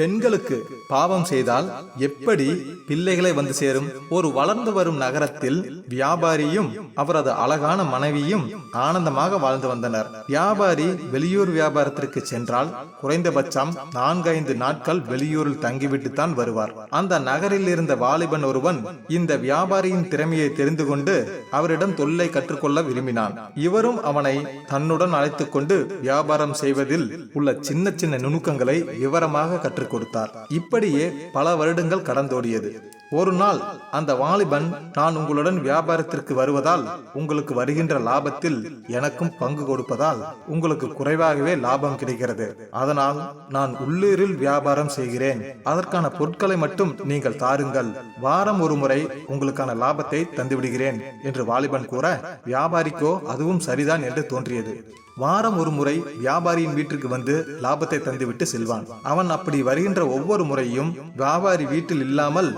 பெண்களுக்கு பாவம் செய்தால் எப்படி பிள்ளைகளை வந்து சேரும்? ஒரு வளர்ந்து வரும் நகரத்தில் வியாபாரியும் அவரது அழகான மனைவியும் ஆனந்தமாக வாழ்ந்து வந்தனர். வியாபாரி வெளியூர் வியாபாரத்திற்கு சென்றால் குறைந்தபட்சம் நான்கைந்து நாட்கள் வெளியூரில் தங்கிவிட்டு தான் வருவார். அந்த நகரில் இருந்த வாலிபன் ஒருவன் இந்த வியாபாரியின் திறமையை தெரிந்து கொண்டு அவரிடம் தொல்லை கற்றுக்கொள்ள விரும்பினான். இவரும் அவனை தன்னுடன் அழைத்துக் கொண்டு வியாபாரம் செய்வதில் உள்ள சின்ன சின்ன நுணுக்கங்களை விவரமாக கற்றுக் கொடுத்தார். இப்படியே பல வருடங்கள் கடந்தோடியது. ஒரு நாள் அந்த வாலிபன் நான் உங்களுடன் வியாபாரத்திற்கு வருவதால் உங்களுக்கு வருகின்ற லாபத்தில் எனக்கும் பங்கு கொடுப்பதால் உங்களுக்கு குறைவாகவே லாபம் கிடைக்கிறது. அதனால் நான் உள்ளூரில் வியாபாரம் செய்கிறேன். அதற்கான பொருட்களை மட்டும் நீங்கள் தாருங்கள். வாரம் ஒரு முறை உங்களுக்கான லாபத்தை தந்துவிடுகிறேன் என்று வாலிபன் கூற வியாபாரிக்கோ அதுவும் சரிதான் என்று தோன்றியது. வாரம் ஒரு முறை வியாபாரியின் வீட்டிற்கு வந்து லாபத்தை தந்துவிட்டு செல்வான். அவன் அப்படி வருகின்ற ஒவ்வொரு முறையும் வியாபாரி வீட்டில் இல்லாமல்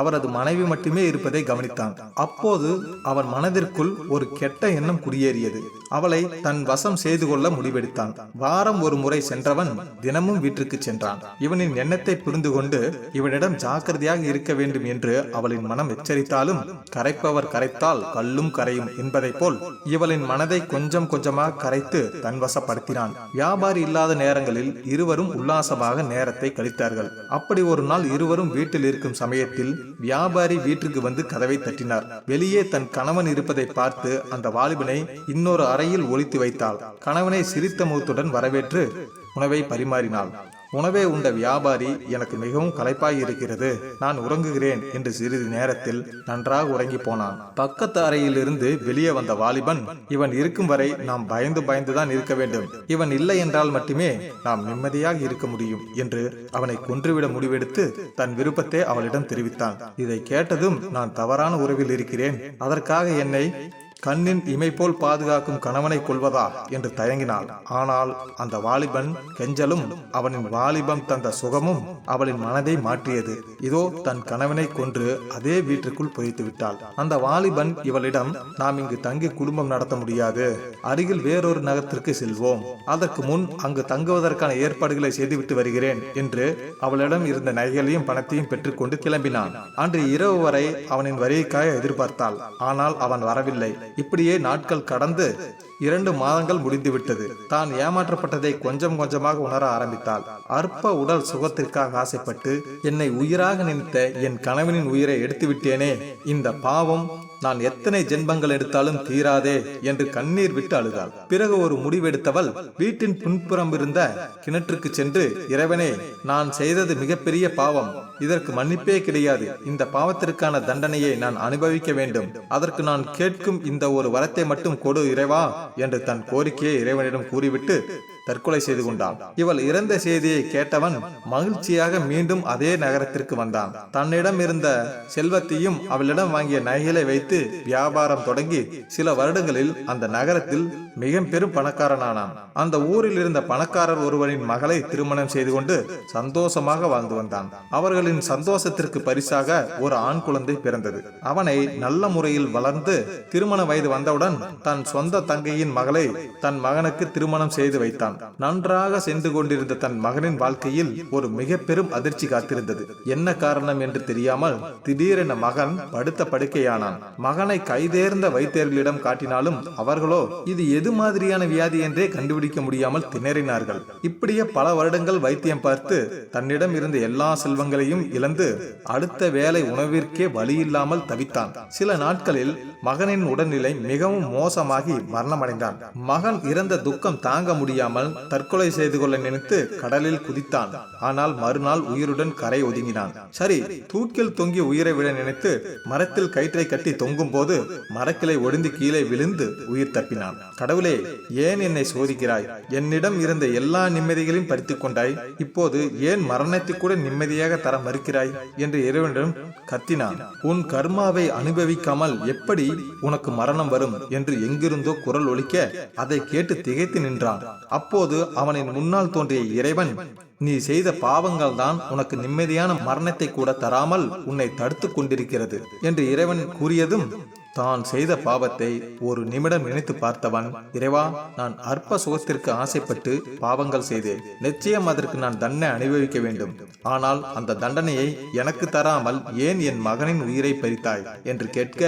அவரது மனைவி மட்டுமே இருப்பதை கவனித்தான். அப்போது அவன் மனதிற்குள் ஒரு கெட்ட எண்ணம் குடியேறியது. அவளை தன் வசம் செய்து கொள்ள முடிவெடுத்தான். வாரம் ஒரு முறை சென்றவன் தினமும் வீட்டிற்கு சென்றான். இவனின் எண்ணத்தை புரிந்து கொண்டு இவனிடம் ஜாக்கிரதையாக இருக்க வேண்டும் என்று அவளின் மனம் எச்சரித்தாலும் கரைப்பவர் கரைத்தால் கல்லும் கரையும் என்பதைப் போல் இவளின் மனதை கொஞ்சம் கொஞ்சமாக கரைத்து தன் வசப்படுத்தினான். வியாபாரி இல்லாத நேரங்களில் இருவரும் உல்லாசமாக நேரத்தை கழித்தார்கள். அப்படி ஒரு நாள் இருவரும் வீட்டில் இருக்கும் சமயத்தில் வியாபாரி வீட்டிற்கு வந்து கதவை தட்டினார். வெளியே தன் கணவன் இருப்பதை பார்த்து அந்த வாலிபனை இன்னொரு அறையில் ஒளித்து வைத்தாள். கணவனை சிரித்த முகத்துடன் வரவேற்று உணவை பரிமாறினாள். உணவே உண்ட வியாபாரி எனக்கு மிகவும் களைப்பாய் இருக்கிறது நான் உறங்குகிறேன் என்று சிறிது நேரத்தில் நன்றாக உறங்கி போனான். பக்கத்து அறையிலிருந்து வெளியே வந்த வாலிபன் இவன் இருக்கும் வரை நாம் பயந்து பயந்துதான் இருக்க வேண்டும். இவன் இல்லை என்றால் மட்டுமே நாம் நிம்மதியாக இருக்க முடியும் என்று அவனை கொன்றுவிட முடிவெடுத்து தன் விருப்பத்தை அவளிடம் தெரிவித்தான். இதை கேட்டதும் நான் தவறான உறவில் இருக்கிறேன். அதற்காக என்னை கண்ணின் இமை போல் பாதுகாக்கும் கணவனை கொள்வதா என்று தயங்கினாள். ஆனால் அந்த வாலிபன் கெஞ்சலும் அவனின் வாலிபம் தந்த சுகமும் அவளின் மனதை மாற்றியது. இதோ தன் கணவனை கொன்று அதே வீட்டிற்குள் புதைத்து விட்டாள். அந்த வாலிபன் இவளிடம் நாம் இங்கு தங்கி குடும்பம் நடத்த முடியாது. அருகில் வேறொரு நகரத்திற்கு செல்வோம். அதற்கு முன் அங்கு தங்குவதற்கான ஏற்பாடுகளை செய்துவிட்டு வருகிறேன் என்று அவளிடம் இருந்த நகைகளையும் பணத்தையும் பெற்றுக்கொண்டு கிளம்பினான். அன்று இரவு வரை அவனின் வரியைக்காக எதிர்பார்த்தாள். ஆனால் அவன் வரவில்லை. இப்படியே நாட்கள் கடந்து இரண்டு மாதங்கள் முடிந்துவிட்டது. தான் ஏமாற்றப்பட்டதை கொஞ்சம் கொஞ்சமாக உணர ஆரம்பித்தாள். அற்ப உடல் சுகத்திற்காக ஆசைப்பட்டு என்னை உயிராக நினைத்த என் கணவனின் உயிரை எடுத்துவிட்டேனே. இந்த பாவம் நான் எத்தனை ஜென்மங்கள் எடுத்தாலும் தீராதே என்று கண்ணீர் விட்டு அழுதாள். பிறகு ஒரு முடிவெடுத்தவள் வீட்டின் பின்புறம் இருந்த கிணற்றுக்கு சென்று இறைவனே நான் செய்தது மிகப்பெரிய பாவம். இதற்கு மன்னிப்பே கிடையாது. இந்த பாவத்திற்கான தண்டனையை நான் அனுபவிக்க வேண்டும். அதற்கு நான் கேட்கும் இந்த ஒரு வரத்தை மட்டும் கொடு இறைவா. என்று தன் கோரிக்கையை இறைவனிடம் கூறிவிட்டு தற்கொலை செய்து கொண்டான். இவள் இறந்த செய்தியை கேட்டவன் மகிழ்ச்சியாக மீண்டும் அதே நகரத்திற்கு வந்தான். தன்னிடம் இருந்த செல்வத்தையும் அவளிடம் வாங்கிய நகைகளை வைத்து வியாபாரம் தொடங்கி சில வருடங்களில் அந்த நகரத்தில் மிக பெரும் பணக்காரனானான். அந்த ஊரில் இருந்த பணக்காரர் ஒருவரின் மகளை திருமணம் செய்து கொண்டு சந்தோஷமாக வாழ்ந்து வந்தான். அவர்களின் சந்தோஷத்திற்கு பரிசாக ஒரு ஆண் குழந்தை பிறந்தது. அவனை நல்ல முறையில் வளர்ந்து திருமண வயது வந்தவுடன் தன் சொந்த தங்கையின் மகளை தன் மகனுக்கு திருமணம் செய்து வைத்தான். நன்றாக சென்று கொண்டிருந்த தன் மகனின் வாழ்க்கையில் ஒரு மிக பெரும் அதிர்ச்சி காத்திருந்தது. என்ன காரணம் என்று தெரியாமல் திடீரென மகன் படுத்த படுக்கையானான். மகனை கைதேர்ந்த வைத்தியர்களிடம் காட்டினாலும் அவர்களோ இது எது மாதிரியான வியாதி என்றே கண்டுபிடிக்க முடியாமல் திணறினார்கள். இப்படியே பல வருடங்கள் வைத்தியம் பார்த்து தன்னிடம் இருந்த எல்லா செல்வங்களையும் இழந்து அடுத்த வேலை உணவிற்கே வழியில்லாமல் தவித்தான். சில நாட்களில் மகனின் உடல்நிலை மிகவும் மோசமாகி அடைந்தான். மகன் இறந்த துக்கம் தாங்க முடியாமல் தற்கொலை செய்து கொள்ள நினைத்து கடலில் குதித்தான். ஆனால் மறுநாள் உயிருடன் கரை ஒதுங்கினான். சரி தூக்கில் தொங்கி உயிரை விட நினைத்து மரத்தில் கயிற்றை கட்டி தொங்கும் போது மரக்கிளை ஒடிந்து கீழே விழுந்து உயிர் தப்பினான். கடவுளே ஏன் என்னை சோதிக்கிறாய்? என்னிடம் இருந்த எல்லா நிம்மதிகளையும் பறித்துக் கொண்டாய். இப்போது ஏன் மரணத்தை கூட நிம்மதியாக தர மறுக்கிறாய்? என்று இறைவனிடம் கத்தினான். உன் கர்மாவை அனுபவிக்காமல் எப்படி உனக்கு மரணம் வரும்? என்று எங்கிருந்தோ குரல் ஒலிக்க அதை கேட்டு திகைத்து நின்றான். அப்போது அவனின் முன்னால் தோன்றிய இறைவன் நீ செய்த பாவங்கள் தான் உனக்கு நிம்மதியான மரணத்தை கூட தராமல் உன்னை தடுத்துக் கொண்டிருக்கிறது என்று இறைவன் கூறியதும் தான் செய்த பாவத்தை ஒரு நிமிடம் நினைத்து பார்த்தவன் இறைவா நான் அற்ப சுகத்திற்கு ஆசைப்பட்டு பாவங்கள் செய்தேன். நிச்சயம் அதற்கு நான் தண்டனை அனுபவிக்க வேண்டும். ஆனால் அந்த தண்டனையை எனக்கு தராமல் ஏன் என் மகனின் உயிரை பறித்தாய்? என்று கேட்க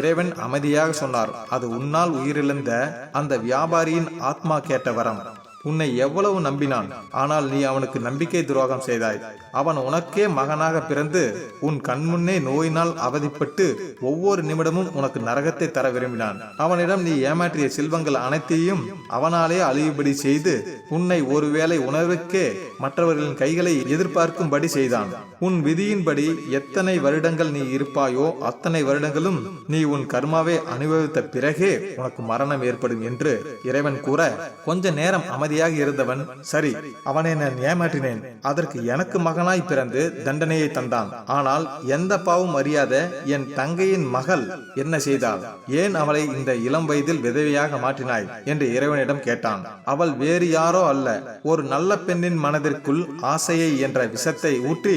இறைவன் அமைதியாக சொன்னார். அது உன்னால் உயிரிழந்த அந்த வியாபாரியின் ஆத்மா கேட்ட வரம். உன்னை எவ்வளவு நம்பினான்? ஆனால் நீ அவனுக்கு நம்பிக்கை துரோகம் செய்தாய். அவன் உனக்கே மகனாக பிறந்து உன் கண்முன்னே நோயினால் அவதிப்பட்டு ஒவ்வொரு நிமிடமும் உனக்கு நரகத்தை தர விரும்பினான். அவனிடம் நீ ஏமாற்றிய செல்வங்கள் அனைத்தையும் அவனாலே அழியும்படி செய்து உன்னை ஒருவேளை உணர்வுக்கே மற்றவர்களின் கைகளை எதிர்பார்க்கும்படி செய்தான். உன் விதியின்படி எத்தனை வருடங்கள் நீ இருப்பாயோ அத்தனை வருடங்களும் நீ உன் கர்மாவை அனுபவித்த பிறகே உனக்கு மரணம் ஏற்படும் என்று இறைவன் கூற கொஞ்ச நேரம் அமைதியாக இருந்தவன் சரி அவனை நான் ஏமாற்றினேன். அதற்கு எனக்கு மகனாய் பிறந்து தண்டனையை தந்தான். ஆனால் எந்த பாவம் அறியாத என் தங்கையின் மகள் என்ன செய்தாள்? ஏன் அவளை இந்த இளம் வயதில் விதவையாக மாற்றினாய்? என்று இறைவனிடம் கேட்டான். அவள் வேறு யாரோ அல்ல. ஒரு நல்ல பெண்ணின் மனதிற்குள் ஆசையை என்ற விஷத்தை ஊற்றி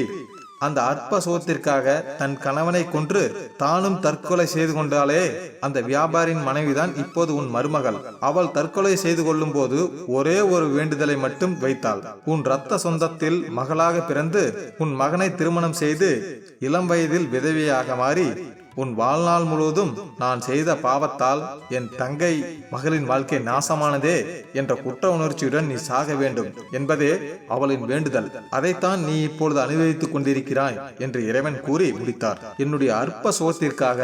அந்த அற்ப சுகத்திற்காக தன் கணவனை கொன்று தானும் தற்கொலை செய்து கொண்டாலே அந்த வியாபாரியின் மனைவிதான் இப்போது உன் மருமகள். அவள் தற்கொலை செய்து கொள்ளும் போது ஒரே ஒரு வேண்டுதலை மட்டும் வைத்தாள். உன் இரத்த சொந்தத்தில் மகளாக பிறந்து உன் மகனை திருமணம் செய்து இளம் வயதில் விதவியாக மாறி உன் வாழ்நாள் முழுவதும் நான் செய்த பாவத்தால் என் தங்கை மகளின் வாழ்க்கை நாசமானதே என்ற குற்ற உணர்ச்சியுடன் நீ சாக வேண்டும் என்பதே அவளின் வேண்டுதல். அதைத்தான் நீ இப்பொழுது அனுபவித்துக் கொண்டிருக்கிறாய் என்று இறைவன் கூறி முடித்தார். என்னுடைய அற்ப சோத்திற்காக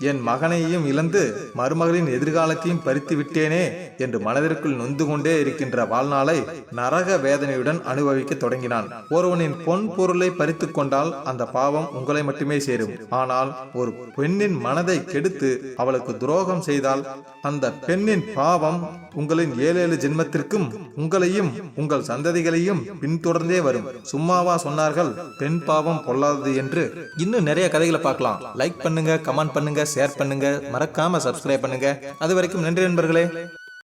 என் மகனையும் இழந்து மருமகளின் எதிர்காலத்தையும் பறித்து விட்டேனே என்று மனதிற்குள் நொந்து கொண்டே இருக்கின்ற வாழ்நாளை நரக வேதனையுடன் அனுபவிக்க தொடங்கினான். ஒருவனின் பொன் பொருளை பறித்து கொண்டால் அந்த பாவம் உங்களை மட்டுமே சேரும். ஆனால் ஒரு பெண்ணின் மனதை கெடுத்து அவளுக்கு துரோகம் செய்தால் அந்த பெண்ணின் பாவம் உங்களின் ஏழு ஏழு ஜென்மத்திற்கும் உங்களையும் உங்கள் சந்ததிகளையும் பின்தொடர்ந்தே வரும். சும்மாவா சொன்னார்கள் பெண் பாவம் பொல்லாதது என்று. இன்னும் நிறைய கதைகளை பார்க்கலாம். லைக் பண்ணுங்க கமெண்ட் பண்ணுங்க ஷேர் பண்ணுங்க மறக்காம சப்ஸ்கிரைப் பண்ணுங்க. அது வரைக்கும் நன்றி நண்பர்களே.